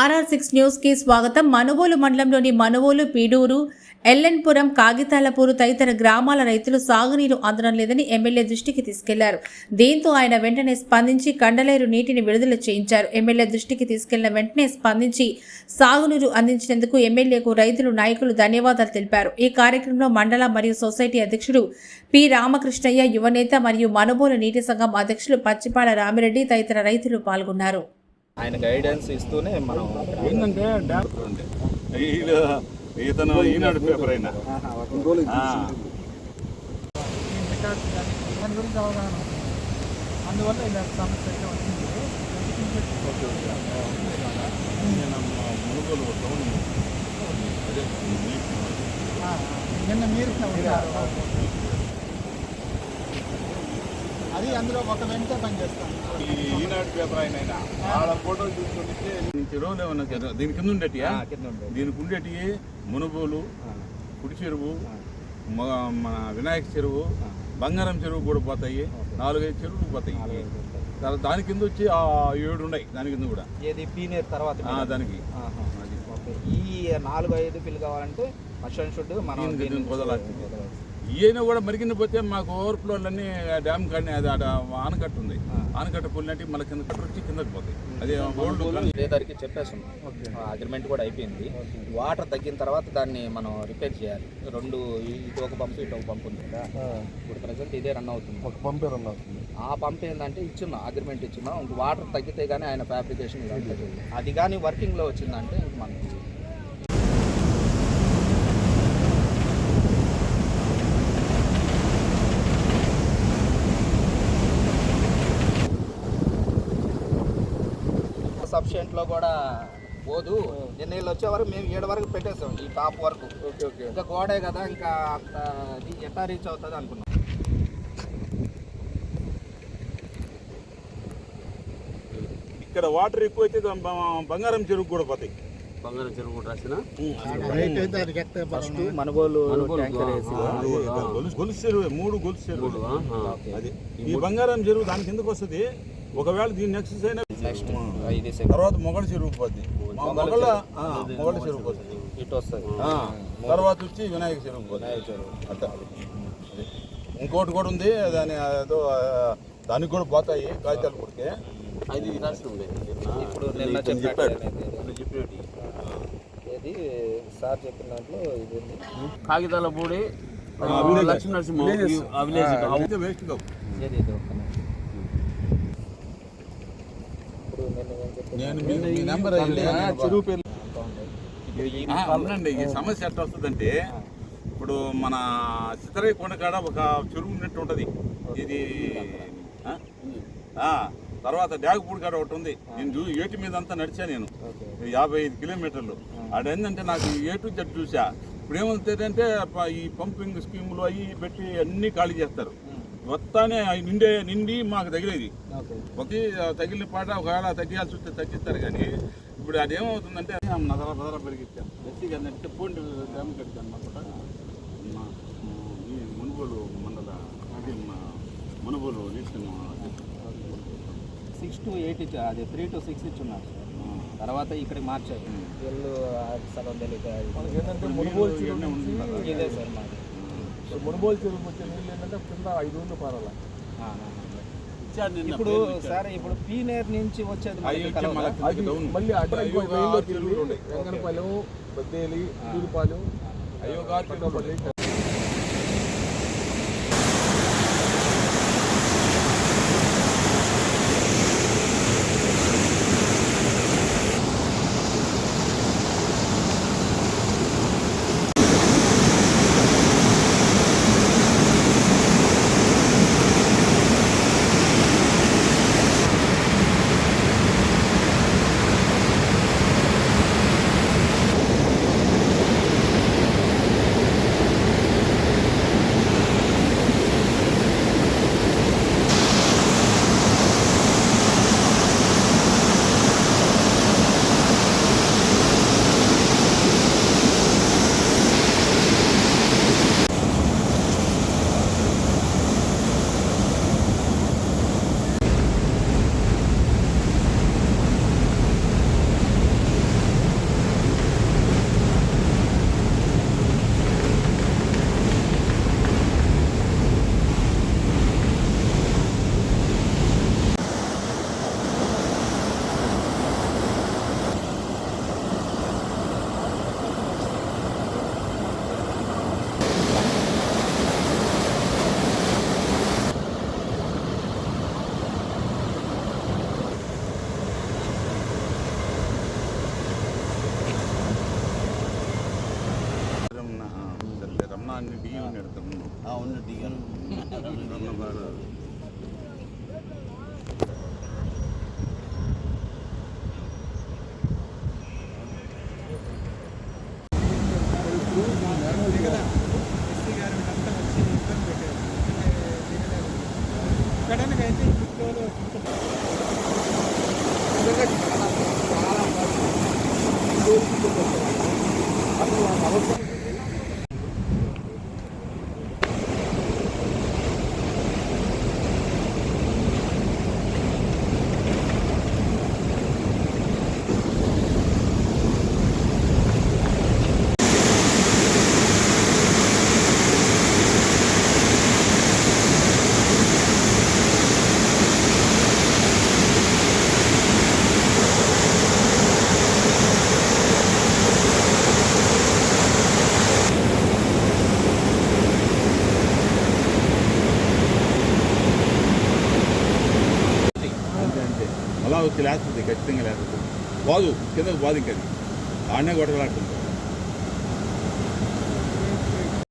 RR six న్యూస్కి స్వాగతం. మనువోలు మండలంలోని మనువోలు పీడూరు ఎల్లెన్పురం కాగితాలపూరు తదితర గ్రామాల రైతులు సాగునీరు అందడం లేదని ఎమ్మెల్యే దృష్టికి తీసుకెళ్ళారు. దీంతో ఆయన వెంటనే స్పందించి కండలేరు నీటిని విడుదల చేయించారు. ఎమ్మెల్యే దృష్టికి తీసుకెళ్ళిన వెంటనే స్పందించి సాగునీరు అందించినందుకు ఎమ్మెల్యేకు రైతులు నాయకులు ధన్యవాదాలు తెలిపారు. ఈ కార్యక్రమంలో మండల మరియు సొసైటీ అధ్యక్షుడు పి. రామకృష్ణయ్య యువనేత మరియు మనుబోలు నీటి సంఘం అధ్యక్షులు పచ్చిపాల రామిరెడ్డి తదితర రైతులు పాల్గొన్నారు. ఆయన గైడెన్స్ ఇస్తూనే మనం ఏంటంటే. వీళ్ళు ఇతను ఈనాడు పేపర్ అయినా దాని గురించి అవగాహన. అందువల్ల ఇలా సమస్య అయితే వచ్చింది నిన్న మీరు. అది అందులో ఒక వెంటే పనిచేస్తాం ఈ ఈనాడు పేపర్ అయిన ఆయన వాళ్ళ ఫోటోలు చూసుకుంటే చెరువులు చెరువు దీని కింద ఉండేటియా ఆ, కింద ఉండేది. దీనికి ఉండేటి మునుగోలు ఆ, కుడి చెరువు మన వినాయక చెరువు. బంగారం చెరువు కూడా పోతాయి. నాలుగైదు చెరువులు పోతాయి. తర్వాత దాని కింద వచ్చి ఆ ఏడు ఉన్నాయి దాని కింద కూడా ఏది పీనేర్ తర్వాత? దానికి. ఈ నాలుగు ఐదు పిల్లు కావాలంటే మషన్ షుడ్ మనం ఈయన కూడా మరిగిన పోతే మాకు ఓవర్ఫ్లోలన్నీ డ్యామ్ కానీ అది ఆనకట్ట ఉంది. ఆనకట్ట పుల్లినట్టు మళ్ళీ కింద కట్ట వచ్చి కిందకి పోతాయి. అదే ఓల్డ్ ఇదే దానికి చెప్పేస్తున్నాం. అగ్రిమెంట్ కూడా అయిపోయింది. వాటర్ తగ్గిన తర్వాత దాన్ని మనం రిపేర్ చేయాలి. రెండు ఇటు ఒక పంపు ఇటు ఒక పంపు ఉంది కదా. ఇప్పుడు ప్రజెంట్ ఇదే రన్ అవుతుంది. ఒక పంపే రన్ అవుతుంది. ఆ పంప్ ఏంటంటే ఇచ్చున్నాం అగ్రిమెంట్ ఇచ్చున్నాం. వాటర్ తగ్గితే కానీ ఆయన ఫ్యాబ్రికేషన్. అది కానీ వర్కింగ్లో వచ్చిందంటే మనకి సబ్స్టెంట్లో కూడా పోదు. నిన్న వీళ్ళు వచ్చే వరకు మేము ఏడు వరకు పెట్టేస్తాం ఈ టాప్ వరకు. Okay okay. ఇంకా గోడే కదా ఇంకా అంత ఎట్లా రీచ్ అవుతుంది అనుకున్నాం. ఇక్కడ వాటర్ ఎక్కువ అయితే బంగారం చెరువు కూడా పోతాయి. బంగారం చెరువు కూడా రాసిన? రైట్ అయితే అది ఎక్కితే ఫస్ట్. మనుగోలు గొలుసు గొలుసు చెరువు మూడు గొలుసు చెరువులు. ఓకే. అది. ఈ బంగారం చెరువు దాని కిందకు వస్తుంది. ఒకవేళ దీన్ని నెక్స్ట్ అయినా నెక్స్ట్ ఇది సెకండ్ తర్వాత మొగల చెరువు పోద్ది. మొగల ఆ, మొగల చెరువు పోతుంది ఇటు వస్తుంది. ఆ, తర్వాత వచ్చి వినాయక చెరువు పోతుంది అట్ట. అది. ఇంకోటి కూడా ఉంది దాని ఏదో దానికి కూడా పోతాయి కాగితాలు కొడితే. అది ఇప్పుడు నిన్న చెప్పాడు. ఏది? సార్ చెప్పిన దాంట్లో ఇది ఉంది. కాగితాల పూడి. లక్ష్మీ నరసింహ విలేజెస్. ఆ విలేజ్ ఆ, అయితే వేస్ట్ కావు ఏది ఇది ఒక్క నిమిషం. ఇప్పుడు నిన్న ఏం చెప్పాడు? నేను మీ నెంబర్ అయ్యింది చెరువు పేరు అవునండి ఈ సమస్య ఎట్లా వస్తుందంటే ఇప్పుడు మన చిత్తరై కొండకాడ ఒక చెరువు ఉన్నట్టు ఉంటుంది. ఇది ఆ? ఆ, తర్వాత డ్యాగపూడి కాడ ఒకటి ఉంది. నేను చూ ఏటి మీద అంతా నడిచా నేను. యాభై ఐదు కిలోమీటర్లు. ఆడ ఏంటంటే నాకు ఏ టు జెడ్ చూసా. ఇప్పుడు ఏమవుతుందంటే ఈ పంపింగ్ స్కీములు అవి పెట్టి అన్నీ ఖాళీ చేస్తారు. మొత్తాన్ని నిండే నిండి మాకు తగిలేది. ఓకే. ఒకే తగిలిన పాట ఒకవేళ తగ్గియాల్సి వస్తే తగ్గిస్తారు కానీ ఇప్పుడు అది ఏమవుతుందంటే నదర బదర పెరిగిచ్చాం. గట్టిగా నెట్టి పూండి డ్యామ్ కట్టాను అనమాట ఈ మునుగోలు మండల మునుగోలు సిక్స్ టు ఎయిట్ ఇచ్చా అది త్రీ టు సిక్స్ ఇచ్చున్నారు. తర్వాత ఇక్కడికి మార్చారు. వీళ్ళు ఆ సగం ఉంటుంది ఇదే సార్ మాది. మునుగోలు చెరువుకి వచ్చే నీళ్ళు ఏంటంటే కింద ఐదు రోజులు పారాల. ఇప్పుడు. సార్ ఇప్పుడు పీనేర్ నుంచి వచ్చేది అది. మళ్ళీ అక్కడ అయ్యో, ఇంకో ఆ. ആ ഒന്ന് ടീക്കണം കടന കയറ്റി കിട്ടുമല്ലോ వచ్చి లేస్తుంది ఖచ్చితంగా లేస్తుంది బాదు కిందకు బాదు ఇంకా అది. ఆడనే కొట్టగలాడుతుంది